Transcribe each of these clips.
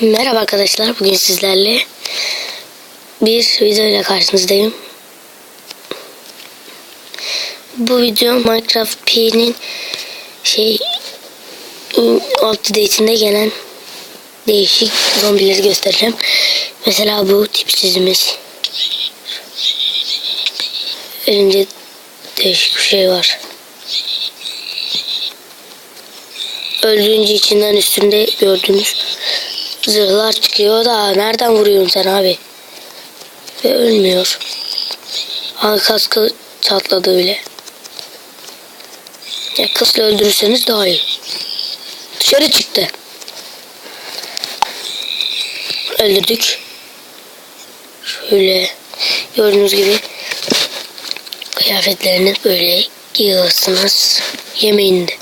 Merhaba arkadaşlar. Bugün sizlerle bir video ile karşınızdayım. Bu video Minecraft P'nin şey update'inde gelen değişik zombileri göstereceğim. Mesela bu tipsizimiz. Elinde değişik bir şey var. Öldüğünce içinden üstünde gördüğünüz zırhlar çıkıyor da nereden vuruyorsun sen abi? Ve ölmüyor. Aa, kaskı çatladı öyle. Ya kısla öldürürseniz daha iyi. Dışarı çıktı. Öldürdük. Şöyle gördüğünüz gibi kıyafetlerini böyle giyiyorsunuz. Yemeğinde.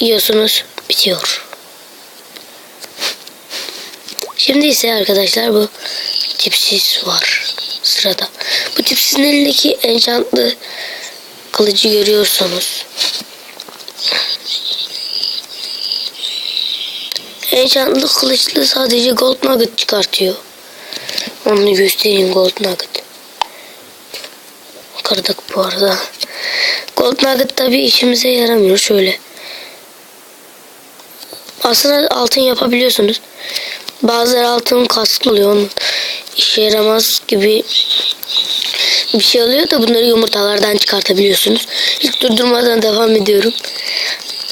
Yiyorsunuz bitiyor. Şimdi ise arkadaşlar bu tipsiz var sırada. Bu tipsizin elindeki enchantlı kılıcı görüyorsunuz. Enchantlı kılıçlı sadece gold nugget çıkartıyor. Onu göstereyim gold nugget. Kırdık bu arada. Gold nugget tabi işimize yaramıyor şöyle. Aslında altın yapabiliyorsunuz. Bazıları altın kasklı oluyor. Onun işe yaramaz gibi bir şey oluyor da bunları yumurtalardan çıkartabiliyorsunuz. Hiç durdurmadan devam ediyorum.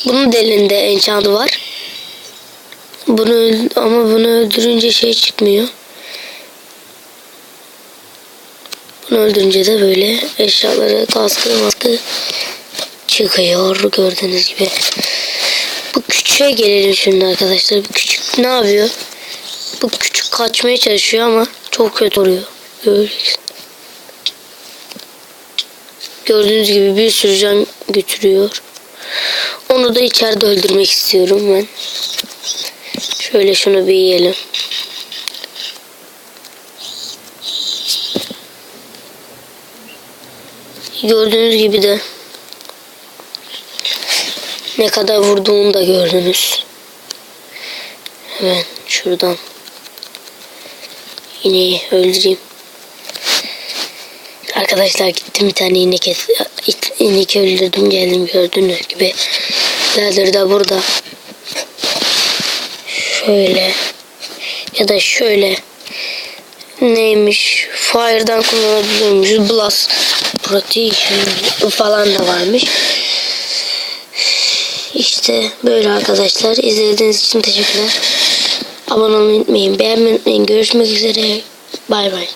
Bunun da elinde enchantı var. Bunu ama bunu öldürünce şey çıkmıyor. Bunu öldürünce de böyle eşyaları kaskı maskı çıkıyor gördüğünüz gibi. Bu küçüğe gelelim şimdi arkadaşlar. Bu küçük ne yapıyor? Bu küçük kaçmaya çalışıyor ama çok kötü oluyor. Göreceksin. Gördüğünüz gibi bir sürü can götürüyor. Onu da içeride öldürmek istiyorum ben. Şöyle şunu bir yiyelim. Gördüğünüz gibi de ne kadar vurduğunu da gördünüz. Hemen şuradan ineği öldüreyim. Arkadaşlar gittim bir tane inek, et, inek öldürdüm geldim gördüğünüz gibi. Leather da burada. Şöyle ya da şöyle neymiş fire'dan kullanabiliyormuş blast protection falan da varmış. İşte böyle arkadaşlar. İzlediğiniz için teşekkürler. Abone olmayı unutmayın. Beğenmeyi unutmayın. Görüşmek üzere. Bay bay.